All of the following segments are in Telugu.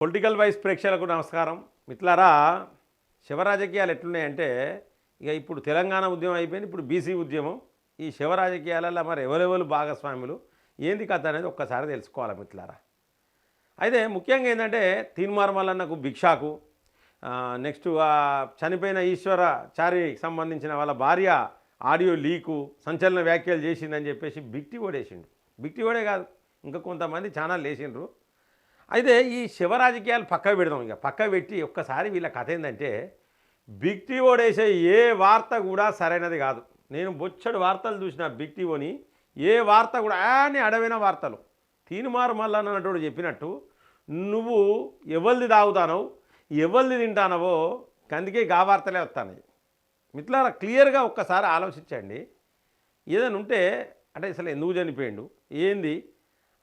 పొలిటికల్ వైస్ ప్రేక్షకులకు నమస్కారం. మిత్రులారా శివరాజకీయాలు ఎట్లున్నాయంటే ఇక ఇప్పుడు తెలంగాణ ఉద్యమం అయిపోయింది ఇప్పుడు బీసీ ఉద్యమం. ఈ శివరాజకీయాలలో మరి ఎవరెవరు భాగస్వాములు? ఏంది కథ అనేది ఒక్కసారి తెలుసుకోవాలి మిత్రులారా? అయితే ముఖ్యంగా ఏంటంటే తీన్మార్మల్లన్నకు భిక్షాకు నెక్స్ట్ చనిపోయిన ఈశ్వరచారికి సంబంధించిన వాళ్ళ భార్య ఆడియో లీకు సంచలన వ్యాఖ్యలు చేసిందని చెప్పేసి బిక్టి ఓడేసిండు బిక్టి ఓడే కాదు ఇంకా కొంతమంది ఛానల్ వేసిండ్రు. అయితే ఈ శివ రాజకీయాలు పక్క పెడదాం ఇక. పక్క పెట్టి ఒక్కసారి వీళ్ళ కథ ఏంటంటే బిగ్ ఏ వార్త కూడా సరైనది కాదు. నేను బొచ్చడు వార్తలు చూసిన బిగ్ టీవోని ఏ వార్త కూడా అని అడవిన వార్తలు. తీనుమారు మళ్ళా అన్నట్టు చెప్పినట్టు నువ్వు ఎవరిది తాగుతానో ఎవరిది తింటానవో? కందికే గా వార్తలే వస్తాయి మిట్లారా క్లియర్గా ఒక్కసారి ఆలోచించండి. ఏదైనా ఉంటే అంటే అసలు ఎందుకు చనిపోయిండు? ఏంది?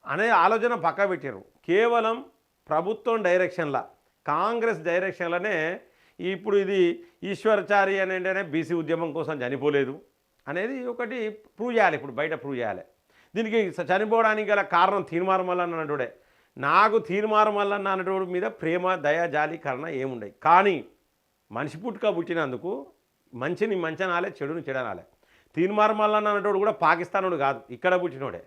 అనే ఆలోచన పక్క పెట్టారు కేవలం ప్రభుత్వం డైరెక్షన్లా కాంగ్రెస్ డైరెక్షన్లోనే ఇప్పుడు ఇది ఈశ్వరచారి అనేంటనే బీసీ ఉద్యమం కోసం చనిపోలేదు అనేది ఒకటి ప్రూవ్ చేయాలి ఇప్పుడు బయట ప్రూవ్ చేయాలి. దీనికి చనిపోవడానికి గల కారణం తీర్మారమల్లన్న అన్నట్టుడే. నాకు తీర్మారమల్లన్న అన్నటువంటి మీద ప్రేమ దయ జాలి కరణ ఏముండయి. కానీ మనిషి పుట్టుక పుట్టినందుకు మంచిని మంచనాలే చెడుని చెడనాలే. తీర్మారమల్లన్న అన్నటోడు కూడా పాకిస్తానుడు కాదు ఇక్కడ పుట్టినోడే.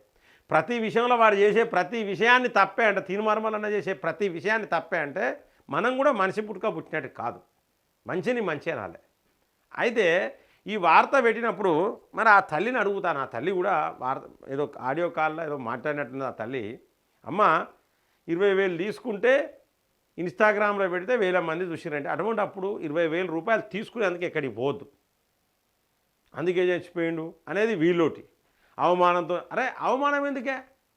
ప్రతి విషయంలో వాడు చేసే ప్రతి విషయాన్ని తప్పే అంటే తీర్మారమల్లన్న చేసే ప్రతి విషయాన్ని తప్పే అంటే మనం కూడా మనిషి పుట్టుక పుట్టినట్టు కాదు. మంచిని మంచి అనాలి. అయితే ఈ వార్త పెట్టినప్పుడు మరి ఆ తల్లిని అడుగుతాను. ఆ తల్లి కూడా వార్త ఏదో ఆడియో కాల్లో ఏదో మాట్లాడినట్టుంది ఆ తల్లి. అమ్మ ఇరవై వేలు తీసుకుంటే ఇన్స్టాగ్రామ్లో పెడితే వేల మంది చూసిరంటే అటువంటి అప్పుడు ఇరవై వేల రూపాయలు తీసుకునేందుకు ఎక్కడికి పోవద్దు అందుకే చచ్చిపోయిండు అనేది వీళ్ళోటి అవమానంతో అరే అవమానం ఎందుకే?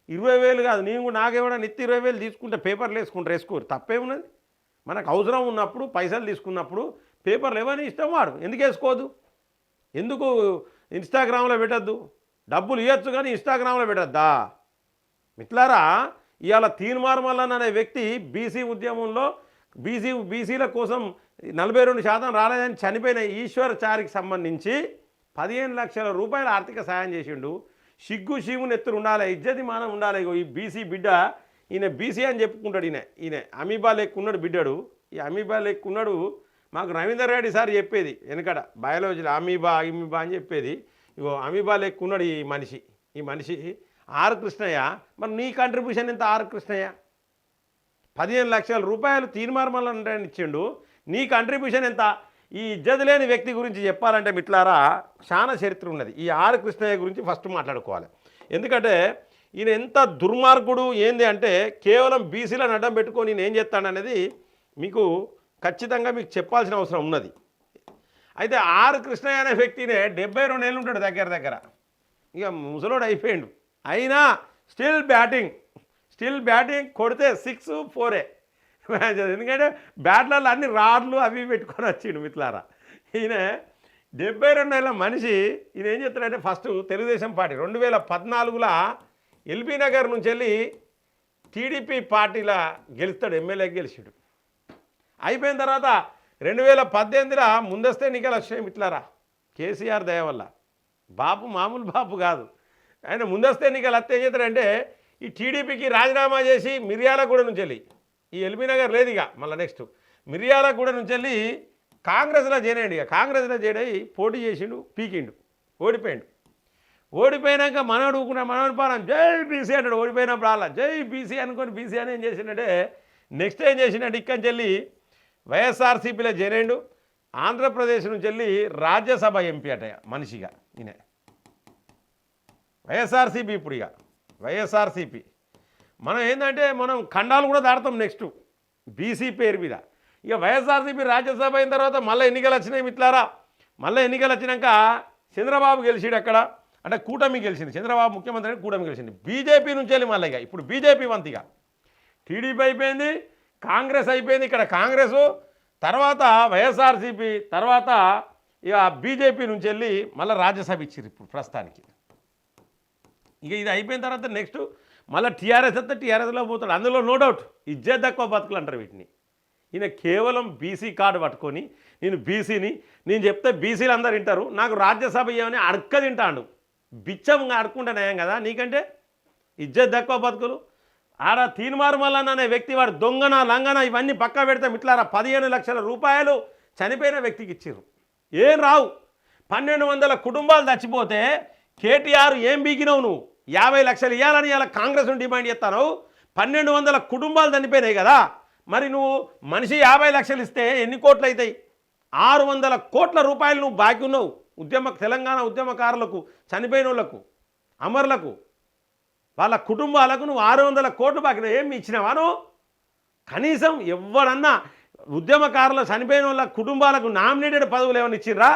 ఇరవై వేలు కాదు నేను కూడా నాకేమైనా నిత్య ఇరవై వేలు తీసుకుంటే పేపర్లు వేసుకుంటారు వేసుకోరు. తప్పేమున్నది మనకు అవసరం ఉన్నప్పుడు పైసలు తీసుకున్నప్పుడు పేపర్లు ఏమైనా ఇష్టం? వాడు. ఎందుకు వేసుకోదు ఎందుకు ఇన్స్టాగ్రామ్లో పెట్టద్దు? డబ్బులు ఇవ్వచ్చు కానీ ఇన్స్టాగ్రామ్లో పెట్టద్దా? మిట్లారా ఇవాళ తీన్మార్మల్లన్ అనే వ్యక్తి బీసీ ఉద్యమంలో బీసీ బీసీల కోసం నలభై రెండు శాతం రాలేదని చనిపోయిన ఈశ్వరచారికి సంబంధించి పదిహేను లక్షల రూపాయల ఆర్థిక సాయం చేసిండు. సిగ్గు శివుని ఎత్తురు ఉండాలి ఇజ్జతి మానం ఉండాలి. ఈ బీసీ బిడ్డ ఈయన బీసీ అని చెప్పుకుంటాడు ఈయన ఈయన. అమీబా లెక్కున్నాడు బిడ్డడు. ఈ అమీబా లెక్కున్నాడు మాకు రవీందర్ రెడ్డి సార్ చెప్పేది వెనకడ బయాలజీలో అమీబా అమీబా అని చెప్పేది. ఇగో అమీబా లెక్కున్నాడు ఈ మనిషి ఈ మనిషి ఆర్ కృష్ణయ్య. మరి నీ కంట్రిబ్యూషన్ ఎంత ఆర్ కృష్ణయ్య? పదిహేను లక్షల రూపాయలు తీర్మార్మలని ఇచ్చిండు. నీ కంట్రిబ్యూషన్ ఎంత? ఈ ఇజ్జత లేని వ్యక్తి గురించి చెప్పాలంటే మిట్లారా చాలా చరిత్ర ఉన్నది. ఈ ఆర్ కృష్ణయ్య గురించి ఫస్ట్ మాట్లాడుకోవాలి. ఎందుకంటే ఈయన ఎంత దుర్మార్గుడు ఏంది అంటే కేవలం బీసీలను అడ్డం పెట్టుకొని నేను ఏం చేస్తాననేది మీకు ఖచ్చితంగా మీకు చెప్పాల్సిన అవసరం ఉన్నది. అయితే ఆర్ కృష్ణయ్య అనే వ్యక్తినే డెబ్బై రెండు ఏళ్ళు ఉంటాడు దగ్గర దగ్గర. ఇక ముసలోడు అయిపోయిండు. అయినా స్టిల్ బ్యాటింగ్ స్టిల్ బ్యాటింగ్ కొడితే సిక్స్ ఫోరే. ఎందుకంటే బ్యాట్లలో అన్ని రాడ్లు అవి పెట్టుకొని వచ్చిండు మిత్లారా. ఈయన డెబ్బై రెండు మనిషి ఈయన ఏం చెప్తాడంటే ఫస్ట్ తెలుగుదేశం పార్టీ రెండు వేల పద్నాలుగులో ఎల్బీ నగర్ నుంచి వెళ్ళి టీడీపీ పార్టీలో గెలుస్తాడు ఎమ్మెల్యేకి గెలిచాడు. అయిపోయిన తర్వాత రెండు వేల పద్దెనిమిదిలో ముందస్తే ఎన్నికలు వచ్చినాయి మిట్లారా కేసీఆర్ దయ వల్ల. బాపు మామూలు బాపు కాదు. ఆయన ముందస్తే ఎన్నికలు వస్తే ఏం చేస్తాడంటే ఈ టీడీపీకి రాజీనామా చేసి మిర్యాలగూడ నుంచి వెళ్ళి ఈ ఎల్బీ నగర్ లేదు ఇక మళ్ళీ నెక్స్ట్ మిర్యాలగూడ నుంచి వెళ్ళి కాంగ్రెస్లో చేరాడు ఇక. కాంగ్రెస్లో చేరై పోటీ చేసిండు పీకిండు ఓడిపోయిండు. ఓడిపోయినాక మనోడు ఊరుకున్న మనోడు పాలన జై బీసీ అంటాడు. ఓడిపోయినప్పుడు అలా జై బీసీ అనుకొని బీసీ అని ఏం చేసిండే నెక్స్ట్ ఏం చేసినాడు ఇక్కడి నుంచి వెళ్ళి వైఎస్ఆర్సీపీలో చేరాడు ఆంధ్రప్రదేశ్ నుంచి వెళ్ళి రాజ్యసభ ఎంపీ అట మనిషిగా ఈయన. వైఎస్ఆర్సీపీ ఇప్పుడు ఇక వైఎస్ఆర్సీపీ. మనం ఏంటంటే మనం ఖండాలు కూడా దాడతాం నెక్స్ట్ బీసీ పేరు మీద. ఇక వైఎస్ఆర్సీపీ రాజ్యసభ అయిన తర్వాత మళ్ళీ ఎన్నికలు వచ్చినాయి మిట్లారా మళ్ళీ ఎన్నికలు వచ్చినాక చంద్రబాబు గెలిచాడు అక్కడ. అంటే కూటమి గెలిచింది. చంద్రబాబు ముఖ్యమంత్రి అంటే కూటమి గెలిచింది. బీజేపీ నుంచి వెళ్ళి మళ్ళీ ఇక. ఇప్పుడు బీజేపీ వంతిగా టీడీపీ అయిపోయింది కాంగ్రెస్ అయిపోయింది. ఇక్కడ కాంగ్రెస్. తర్వాత వైఎస్ఆర్సీపీ తర్వాత ఇక బీజేపీ నుంచి వెళ్ళి మళ్ళీ రాజ్యసభ ఇచ్చారు ఇప్పుడు ప్రస్తుతానికి. ఇక ఇది అయిపోయిన తర్వాత నెక్స్ట్ మళ్ళీ టీఆర్ఎస్ అయితే టీఆర్ఎస్లో పోతాడు. అందులో నో డౌట్ ఇజ్జే తక్కువ బతుకులు అంటారు వీటిని. ఈయన కేవలం బీసీ కార్డు పట్టుకొని నేను బీసీని నేను చెప్తే బీసీలు అందరు వింటారు. నాకు రాజ్యసభ ఏమని అడక్క తింటాడు. బిచ్చంగా అడుక్కుంటే నయం కదా నీకంటే? ఇజ్జత్ తక్కువ బతుకులు. ఆడ తీన్మారు మల్లన్న అనే వ్యక్తి వాడు దొంగన లంగన ఇవన్నీ పక్క పెడితే మిట్లారా పదిహేను లక్షల రూపాయలు చనిపోయిన వ్యక్తికి ఇచ్చిర్రు. ఏం రావు. పన్నెండు వందల కుటుంబాలు చచ్చిపోతే కేటీఆర్ ఏం బీగినావు నువ్వు? యాభై లక్షలు ఇవ్వాలని ఇలా కాంగ్రెస్ను డిమాండ్ చేస్తాను? పన్నెండు వందల కుటుంబాలు చనిపోయినాయి కదా. మరి నువ్వు మనిషి యాభై లక్షలు ఇస్తే ఎన్ని కోట్లు అవుతాయి? ఆరు వందల కోట్ల రూపాయలు నువ్వు బాకీ ఉన్నావు ఉద్యమ తెలంగాణ ఉద్యమకారులకు చనిపోయిన వాళ్ళకు అమరులకు. వాళ్ళ కుటుంబాలకు నువ్వు ఆరు వందల కోట్లు బాకీ ఏమి ఇచ్చినావా నువ్వు? కనీసం ఎవరన్నా ఉద్యమకారులు చనిపోయిన వాళ్ళ కుటుంబాలకు నామినేటెడ్ పదవులు ఏమైనా ఇచ్చిర్రా?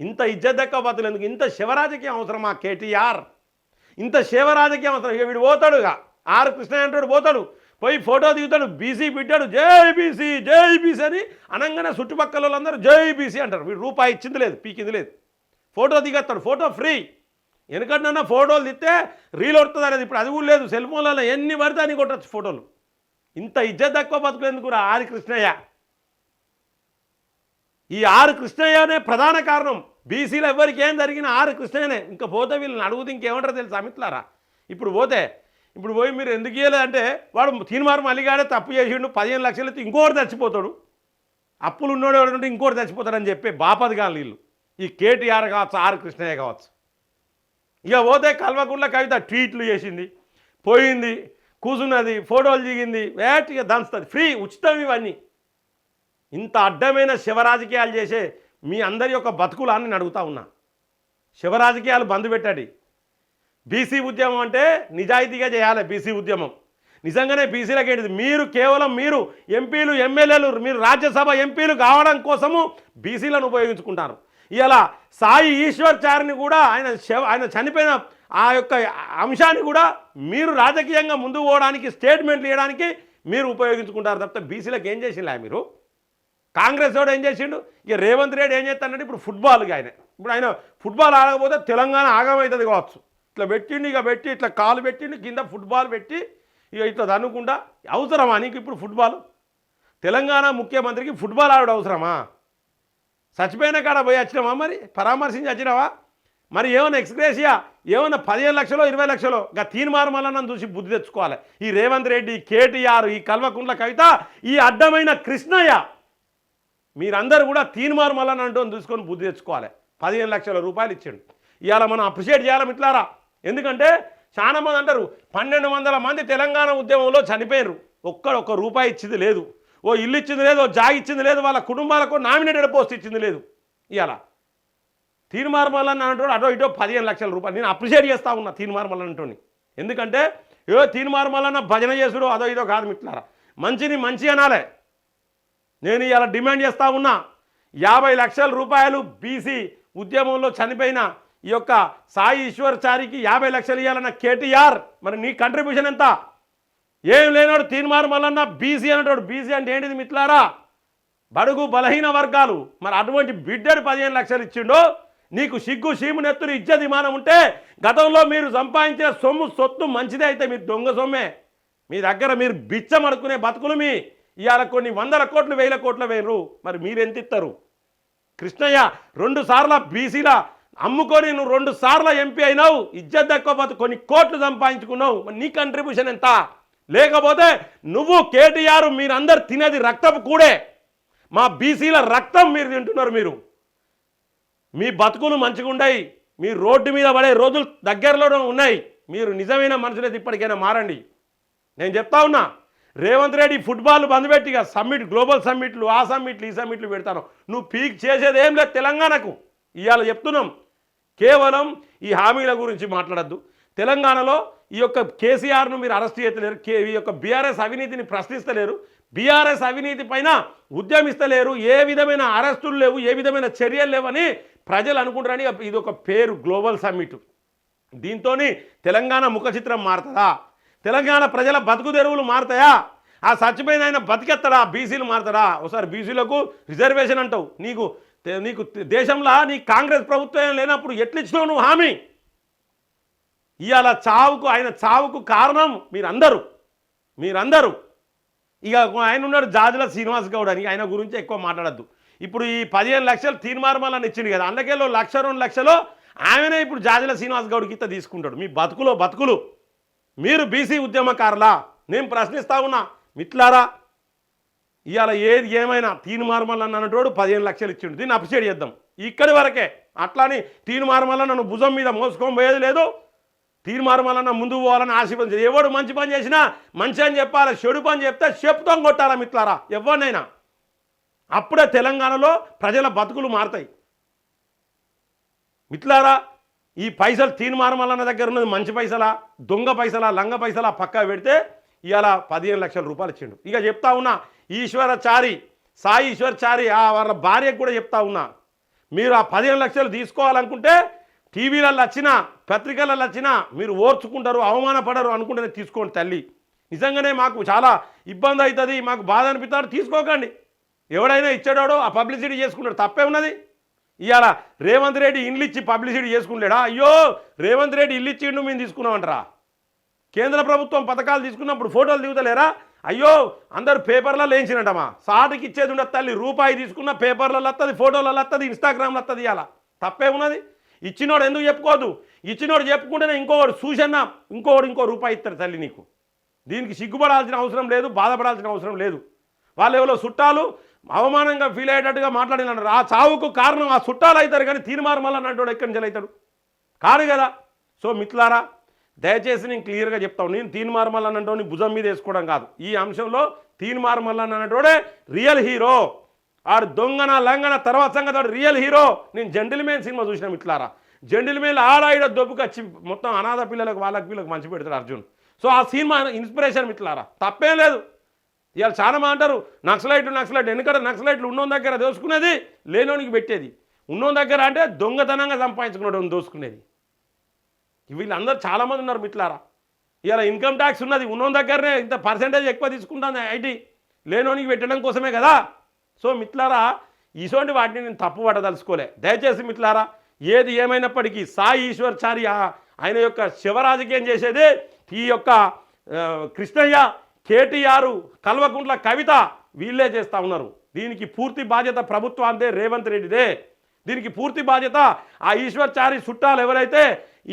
ఇంత ఇజ్జత్ బతులు ఎందుకు? ఇంత శివరాజకీయం అవసరమా కేటీఆర్? ఇంత శివరాజకీయం అసలు. ఇక వీడు పోతాడుగా ఆర్ కృష్ణ అంటాడు పోతాడు. పోయి ఫోటో దిగుతాడు. బీసీ బిడ్డాడు. జై బీసీ జై బీసీ అని అనగానే చుట్టుపక్కల వాళ్ళందరూ జై బీసీ అంటారు. వీడు రూపాయి ఇచ్చింది లేదు పీకింది లేదు. ఫోటో దిగేస్తాడు. Photo free. ఎందుకంటే ఫోటోలు తిస్తే రీల్ వస్తుంది అనేది ఇప్పుడు అది కూడా లేదు. సెల్ ఫోన్లలో ఎన్ని పడితే అని కొట్టచ్చు ఫోటోలు. ఇంత ఇజ్జత్ తక్కువ బతుకులేందుకు రా ఆరి కృష్ణయ్య? ఈ ఆరు కృష్ణయ్యనే ప్రధాన కారణం. బీసీలో ఎవరికి ఏం జరిగినా ఆరు కృష్ణనే ఇంకా పోతే వీళ్ళని అడుగుతే ఇంకేమంటారు తెలుసు అమిత్లారా ఇప్పుడు పోతే ఇప్పుడు పోయి మీరు ఎందుకు ఇవ్వలేదంటే వాడు తీన్మారు మళ్ళీగానే తప్పు చేసిండు పదిహేను లక్షలు ఇస్తే ఇంకోటి చచ్చిపోతాడు. అప్పులు ఉన్నోడు ఎవడంటే ఇంకోటి చచ్చిపోతాడని చెప్పి బాపది కాదు వీళ్ళు. ఈ కేటీఆర్ కావచ్చు ఆర్ కృష్ణయ్య కావచ్చు. ఇక పోతే కల్వకుంట్ల కవిత ట్వీట్లు చేసింది పోయింది కూసున్నది ఫోటోలు దిగింది వేట్ ఇక దంచుతుంది. ఫ్రీ ఉచితం ఇవన్నీ. ఇంత అడ్డమైన శివరాజకీయాలు చేసే మీ అందరి యొక్క బతుకులా అని నేను అడుగుతా ఉన్నా. శివరాజకీయాలు బంద్ పెట్టండి. బీసీ ఉద్యమం అంటే నిజాయితీగా చేయాలి బీసీ ఉద్యమం. నిజంగానే బీసీలకు ఏంటిది? మీరు కేవలం మీరు ఎంపీలు ఎమ్మెల్యేలు మీరు రాజ్యసభ ఎంపీలు కావడం కోసము బీసీలను ఉపయోగించుకుంటారు. ఇలా సాయి ఈశ్వర్ చారిని కూడా ఆయన శవ ఆయన చనిపోయిన ఆ యొక్క అంశాన్ని కూడా మీరు రాజకీయంగా ముందుకు పోవడానికి స్టేట్మెంట్లు ఇవ్వడానికి మీరు ఉపయోగించుకుంటారు తప్ప బీసీలకు ఏం చేసిందా మీరు? కాంగ్రెస్ వాడు ఏం చేసిండు? ఇక రేవంత్ రెడ్డి ఏం చేస్తాడంటే ఇప్పుడు ఫుట్బాల్కి ఆయన. ఇప్పుడు ఆయన ఫుట్బాల్ ఆడకపోతే తెలంగాణ ఆగమవుతుంది కావచ్చు. ఇట్లా పెట్టిండు ఇక పెట్టి ఇట్లా కాలు పెట్టిండు కింద ఫుట్బాల్ పెట్టి ఇక ఇట్లా దన్నుకుంటా అవసరమా నీకు ఇప్పుడు ఫుట్బాల్? తెలంగాణ ముఖ్యమంత్రికి ఫుట్బాల్ ఆవిడ అవసరమా? చచ్చిపోయిన కాడ పోయి వచ్చినావా మరి? పరామర్శించి వచ్చినావా? మరి ఏమైనా ఎక్స్గ్రేసియా ఏమైనా పదిహేను లక్షలో ఇరవై లక్షలో? ఇంకా తీన్మారు చూసి బుద్ధి తెచ్చుకోవాలి. ఈ రేవంత్ రెడ్డి కేటీఆర్ ఈ కల్వకుంట్ల కవిత ఈ అడ్డమైన కృష్ణయ్య మీరందరూ కూడా తీన్మార్ మల్లన్న అంటూ చూసుకొని బుద్ధి తెచ్చుకోవాలి. పదిహేను లక్షల రూపాయలు ఇచ్చాడు. ఇవాళ మనం అప్రిషియేట్ చేయాలి మిట్లారా? ఎందుకంటే చాలా మంది అంటారు పన్నెండు వందల మంది తెలంగాణ ఉద్యమంలో చనిపోయారు ఒక్కడ ఒక్క రూపాయి ఇచ్చింది లేదు. ఓ ఇల్లు ఇచ్చింది లేదు ఓ జాగ్ ఇచ్చింది లేదు వాళ్ళ కుటుంబాలకు నామినేటెడ్ పోస్ట్ ఇచ్చింది లేదు. ఇవాళ తీర్మార్మల్ అంటాడు అటో ఇటో పదిహేను లక్షల రూపాయలు. నేను అప్రిషియేట్ చేస్తా ఉన్నా తీర్మార్మల్ అంటోని ఎందుకంటే ఏ తీర్మార్మల్ భజన చేసుడు అదో ఇదో కాదు మిట్లారా. మంచిని మంచి అనాలే. నేను ఇలా డిమాండ్ చేస్తా ఉన్నా యాభై లక్షల రూపాయలు బీసీ ఉద్యమంలో చనిపోయిన ఈ యొక్క సాయి ఈశ్వర్చారికి యాభై లక్షలు ఇవ్వాలన్న కేటీఆర్ మరి నీ కంట్రిబ్యూషన్ ఎంత? ఏం లేనాడు తీర్మారు మల్లన్న బీసీ అనేటోడు బీసీ అంటే ఏంటిది మిట్లారా బడుగు బలహీన వర్గాలు మరి అటువంటి బిడ్డడు పదిహేను లక్షలు ఇచ్చిండు నీకు సిగ్గు సీము నెత్తురు ఇజ్జత్ విమానం ఉంటే గతంలో మీరు సంపాదించిన సొమ్ము సొత్తు మంచిదే అయితే మీరు దొంగ సొమ్మే. మీ దగ్గర మీరు బిచ్చం అడుక్కునే బతుకులు మీ. ఇవాళ కొన్ని వందల కోట్లు వేల కోట్ల వేయరు. మరి మీరెంత ఇస్తారు కృష్ణయ్య రెండు సార్ల బీసీల అమ్ముకొని నువ్వు రెండు సార్ల ఎంపీ అయినావు. ఇజ్జత్ దక్కపోతే కొన్ని కోట్లు సంపాదించుకున్నావు. మరి నీ కంట్రిబ్యూషన్ ఎంత? లేకపోతే నువ్వు కేటీఆర్ మీరందరు తినేది రక్తపు కూడే. మా బీసీల రక్తం మీరు తింటున్నారు మీరు. మీ బతుకులు మంచిగా ఉన్నాయి మీ రోడ్డు మీద పడే రోజులు దగ్గరలోనే ఉన్నాయి. మీరు నిజమైన మనుషులైతే ఇప్పటికైనా మారండి. నేను చెప్తా ఉన్నా. రేవంత్ రెడ్డి ఫుట్బాల్ బంద్ పెట్టిగా సమ్మిట్ గ్లోబల్ సమ్మిట్లు ఆ సమ్మిట్లు ఈ సమ్మిట్లు పెడతాను నువ్వు పీక్ చేసేది ఏం లేదు తెలంగాణకు. ఇవాళ చెప్తున్నాం. కేవలం ఈ హామీల గురించి మాట్లాడద్దు. తెలంగాణలో ఈ యొక్క కేసీఆర్ను మీరు అరెస్ట్ చేయలేరు. కే ఈ యొక్క బీఆర్ఎస్ అవినీతిని ప్రశ్నిస్తలేరు. బీఆర్ఎస్ అవినీతి పైన ఉద్యమిస్తలేరు. ఏ విధమైన అరెస్టులు లేవు ఏ విధమైన చర్యలు లేవని ప్రజలు అనుకుంటారని ఇది ఒక పేరు గ్లోబల్ సమ్మిట్. దీంతో తెలంగాణ ముఖ చిత్రం మారుతుందా? తెలంగాణ ప్రజల బతుకు తెరువులు మారుతాయా? ఆ చచ్చిపోయిన ఆయన బతికెత్తడా బీసీలు మారుతారా ఒకసారి బీసీలకు రిజర్వేషన్ అంటావు. నీకు నీకు దేశంలో నీ కాంగ్రెస్ ప్రభుత్వం లేనప్పుడు ఎట్లిచ్చినావు నువ్వు హామీ? ఇవాళ చావుకు ఆయన చావుకు కారణం మీరందరూ. మీరందరూ. ఇక ఆయన ఉన్నాడు జాజుల శ్రీనివాస్ గౌడ్ అని ఆయన గురించి ఎక్కువ మాట్లాడద్దు. ఇప్పుడు ఈ పదిహేను లక్షలు తీర్మార్మాలని ఇచ్చింది కదా అందుకేలో లక్ష రెండు లక్షలు ఆమెనే ఇప్పుడు జాజుల శ్రీనివాస్ గౌడ్కి ఇత్త తీసుకుంటాడు. మీ బతుకులో బతుకులు. మీరు బీసీ ఉద్యమకారులా? నేను ప్రశ్నిస్తా ఉన్నా. మిట్లారా ఇవాళ ఏది ఏమైనా తీను మార్మల్ అన్నటోడు పదిహేను లక్షలు ఇచ్చిండు. దీన్ని అప్రిషియేట్ చేద్దాం. ఇక్కడి వరకే. అట్లాని తీను మార్మల్ల నన్ను భుజం మీద మోసుకొని పోయేది లేదు. తీను మార్మల్లన్న ముందు పోవాలని ఆశీర్వదించదు. ఎవడు మంచి పని చేసినా మంచి అని చెప్పాలి? చెడు పని చెప్తే చెప్తాం కొట్టాలా మిట్లారా ఎవరినైనా. అప్పుడే తెలంగాణలో ప్రజల బతుకులు మారుతాయి. మిట్లారా ఈ పైసలు తీన్ దగ్గర ఉన్నది మంచి పైసలా దొంగ పైసలా లంగ పైసలా పక్కా పెడితే ఇవాళ పదిహేను లక్షల రూపాయలు ఇచ్చిండు. ఇక చెప్తా ఉన్నా ఈశ్వరచారి సాయి ఈశ్వరచారి ఆ వాళ్ళ భార్యకు కూడా చెప్తా ఉన్నా మీరు ఆ పదిహేను లక్షలు తీసుకోవాలనుకుంటే టీవీలలో వచ్చినా పత్రికలలో వచ్చినా మీరు ఓర్చుకుంటారు అవమానపడరు అనుకుంటేనే తీసుకోండి తల్లి. నిజంగానే మాకు చాలా ఇబ్బంది అవుతుంది మాకు బాధ అనిపిస్తాడు తీసుకోకండి. ఎవడైనా ఇచ్చాడో ఆ పబ్లిసిటీ చేసుకుంటాడు తప్పే ఉన్నది. ఇవాళ రేవంత్ రెడ్డి ఇల్లు ఇచ్చి పబ్లిసిటీ చేసుకుంటాడా అయ్యో రేవంత్ రెడ్డి ఇల్లు ఇచ్చిండు మేము తీసుకున్నామంటారా? కేంద్ర ప్రభుత్వం పథకాలు తీసుకున్నప్పుడు ఫోటోలు దిగుతలేరా? అయ్యో అందరు పేపర్లలో వేయించినట్టమా? సాటికి ఇచ్చేది ఉండదు తల్లి రూపాయి తీసుకున్న పేపర్లలో వస్తుంది ఫోటోలలో వస్తుంది ఇన్స్టాగ్రామ్లో వస్తుంది ఇవాళ తప్పే ఉన్నది. ఇచ్చినోడు ఎందుకు చెప్పుకోదు? ఇచ్చినోడు చెప్పుకుంటేనే ఇంకోడు చూసన్నా ఇంకోడు ఇంకో రూపాయి ఇస్తారు తల్లి నీకు. దీనికి సిగ్గుపడాల్సిన అవసరం లేదు బాధపడాల్సిన అవసరం లేదు. వాళ్ళు ఎవరో చుట్టాలు అవమానంగా ఫీల్ అయ్యేటట్టుగా మాట్లాడినారు ఆ చావుకు కారణం ఆ చుట్టాలు అవుతారు కానీ తీర్మానం వల్ల అన్నట్టు ఎక్కడి నుంచి అవుతాడు కాదు కదా? సో మిత్లారా దయచేసి నేను క్లియర్గా చెప్తాను నేను తీన్ అన్నటోని భుజం మీద వేసుకోవడం కాదు. ఈ అంశంలో తీన్ అన్నటోడే రియల్ హీరో ఆడు దొంగన లంగన తర్వాత సంగతి వాడు రియల్ హీరో నేను జెంటిల్మేన్ సినిమా చూసిన మిట్లారా జెంటిల్మేన్ ఆడాయిడ దొబ్బుకొచ్చి మొత్తం అనాథ పిల్లలకు వాళ్ళకి పిల్లలకు మంచి పెడతాడు అర్జున్. సో ఆ సినిమా ఇన్స్పిరేషన్ మిట్లారా తప్పేం లేదు. ఇవాళ చాలా మంది అంటారు నక్సలైట్లు నక్సలైట్ ఎందుకంటే నక్సలైట్లు ఉన్నోని దగ్గర దోసుకునేది లేనోనికి పెట్టేది. ఉన్నోని దగ్గర అంటే దొంగతనంగా సంపాదించుకున్నాడు దోసుకునేది. వీళ్ళందరూ చాలామంది ఉన్నారు మిట్లారా ఇవాళ ఇన్కమ్ ట్యాక్స్ ఉన్నది ఉన్నోని దగ్గరనే ఇంత పర్సెంటేజ్ ఎక్కువ తీసుకుంటుంది ఐటీ. లేనోనికి పెట్టడం కోసమే కదా. సో మిట్లారా ఇటువంటి వాటిని నేను తప్పు పడదలుచుకోలే. దయచేసి మిట్లారా ఏది ఏమైనప్పటికీ సాయి ఈశ్వర్చారి ఆయన యొక్క శివరాజకీయం చేసేది ఈ యొక్క కృష్ణయ్య కేటీఆర్ కల్వకుంట్ల కవిత వీళ్ళే చేస్తూ ఉన్నారు. దీనికి పూర్తి బాధ్యత ప్రభుత్వాందే రేవంత్ రెడ్డిదే. దీనికి పూర్తి బాధ్యత ఆ ఈశ్వర్చారి చుట్టాలు ఎవరైతే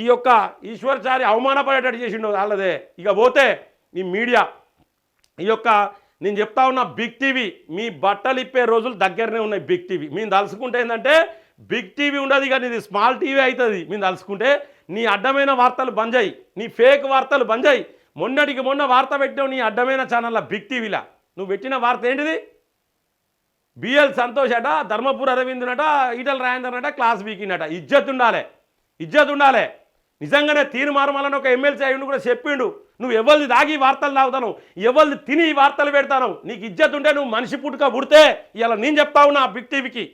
ఈ యొక్క ఈశ్వర్చారి అవమానపడేటట్టు చేసిండో వాళ్ళదే. ఇక పోతే ఈ మీడియా ఈ యొక్క నేను చెప్తా ఉన్న బిగ్ టీవీ మీ బట్టలు ఇప్పే రోజులు దగ్గరనే ఉన్నాయి బిగ్ టీవీ. మేము తలుసుకుంటే ఏంటంటే బిగ్ టీవీ ఉండదు కానీ ఇది స్మాల్ టీవీ అవుతుంది. మేము తలుసుకుంటే నీ అడ్డమైన వార్తలు బంద్ చేయి నీ ఫేక్ వార్తలు బంద్ అయ్యి మొన్నటికి మొన్న వార్త పెట్టావు నీ అడ్డమైన ఛానల్లో బిగ్ టీవీలా నువ్వు పెట్టిన వార్త ఏంటిది? బిఎల్ సంతోష్ అట ధర్మపూర్ అరవిందునట ఈటల రాజేందర్ అట క్లాస్ వీకినట ఇజ్జత్ ఉండాలి ఇజ్జత్ ఉండాలి. నిజంగానే తీరు మారమాలని ఒక ఎమ్మెల్సీ అయ్యుండు కూడా చెప్పిండు. నువ్వు ఎవరిది దాగి వార్తలు తాగుతాను ఎవరిది తిని ఈ వార్తలు పెడతాను నీకు ఇజ్జత్ ఉంటే నువ్వు మనిషి పుట్టుక పుడితే ఇలా నేను చెప్తా ఉన్నా బిగ్ టీవీకి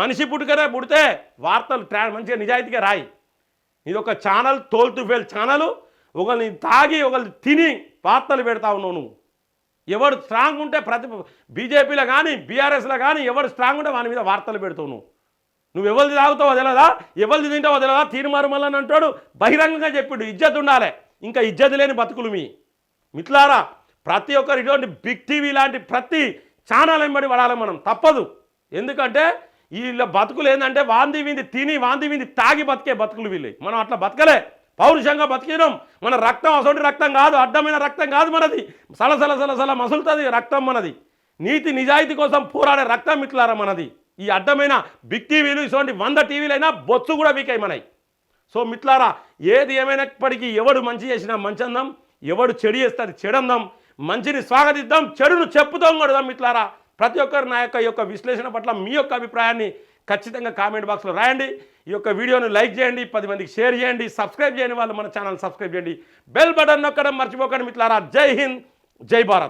మనిషి పుట్టుకనే పుడితే వార్తలు ట్రా మంచిగా నిజాయితీగా రాయి. ఇది ఒక ఛానల్ తోల్ టు ఫెయిల్ ఛానల్ ఒకరిని తాగి ఒకరిని తిని వార్తలు పెడతా ఉన్నావు నువ్వు. ఎవడు స్ట్రాంగ్ ఉంటే ప్రతి బీజేపీలో కానీ బీఆర్ఎస్లో కానీ ఎవడు స్ట్రాంగ్ ఉంటే వాని మీద వార్తలు పెడతావు నువ్వు. నువ్వు ఎవరిది తాగుతావో తెలియదా ఎవరిది తింటావో తెలియదా తీరుమారు మళ్ళని అంటాడు. బహిరంగంగా చెప్పిండు. ఇజ్జత్ ఉండాలి. ఇంకా ఇజ్జత్ లేని బతుకులు మీ. మిట్లారా ప్రతి ఒక్కరు ఇటువంటి బిగ్ టీవీ లాంటి ప్రతి ఛానల్ వెంబడి పడాలి మనం. తప్పదు. ఎందుకంటే వీళ్ళ బతుకులు ఏంటంటే వాంది వింది తిని వాంది వింది తాగి బతికే బతుకులు వీళ్ళు. మనం అట్లా బతకలే. పౌరుషంగా బతికినాం. మన రక్తం అసలు రక్తం కాదు అడ్డమైన రక్తం కాదు మనది. సలసల సలసల మసులుతుంది రక్తం మనది. నీతి నిజాయితీ కోసం పోరాడే రక్తం ఇట్లారా మనది. ఈ అడ్డమైన బిగ్ టీవీలు ఇటువంటి వంద టీవీలైనా బొత్సు కూడా వీకాయి మనవి సో మిట్లారా ఏది ఏమైనప్పటికీ ఎవడు మంచి చేసినా మంచి అందాం ఎవడు చెడు చేస్తే అది చెడందాం మంచిని స్వాగతిద్దాం చెడును చెప్పుతాం కొడదాం మిట్లారా ప్రతి ఒక్కరు నా యొక్క యొక్క విశ్లేషణ పట్ల మీ యొక్క అభిప్రాయాన్ని ఖచ్చితంగా కామెంట్ బాక్స్లో రాయండి. ఈ యొక్క వీడియోను లైక్ చేయండి పది మందికి షేర్ చేయండి సబ్స్క్రైబ్ చేయని వాళ్ళు మన ఛానల్ సబ్స్క్రైబ్ చేయండి. బెల్ బటన్ నొక్కడం మర్చిపోకండి మిట్లారా జై హింద్ జై భారత్.